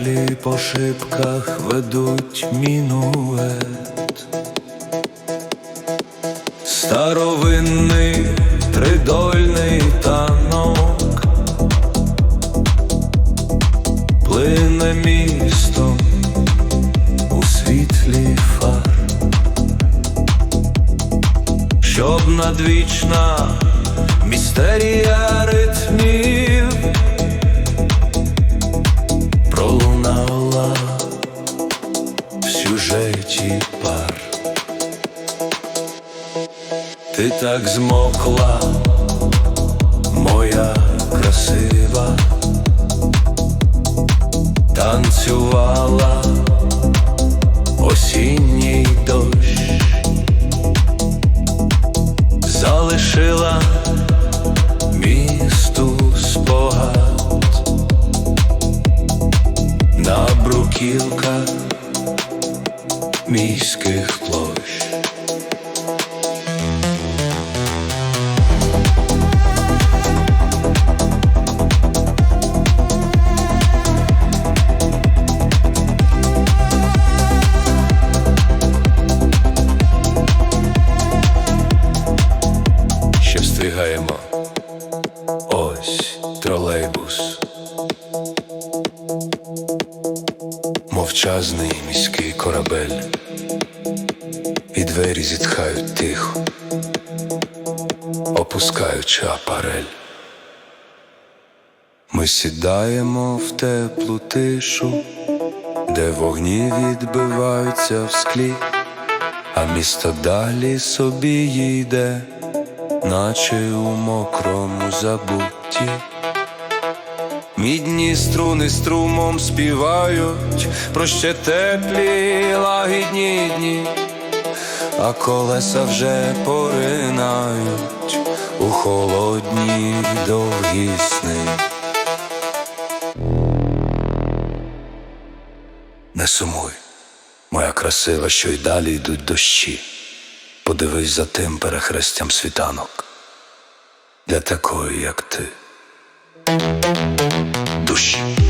Краплі по шибках ведуть мінует. Старовинний тридольний танок плине містом у світлі фар, щоб надвічна містерія в пар. Ти так змокла, моя красива, танцювала осінній дощ, залишила місту спогад. На бруківках міських площ. Ось тролейбус. Мовчазний міський корабель. І двері зітхають тихо, опускаючи апарель. Ми сідаємо в теплу тишу, де вогні відбиваються в склі, а місто далі собі їде, наче у мокрому забутті. Мідні струни струмом співають про ще теплі лагідні дні, а колеса вже поринають у холодні довгі сни. Не сумуй, моя красива, що й далі йдуть дощі. Подивись за тим перехрестям світанок для такої, як ти. Whoosh.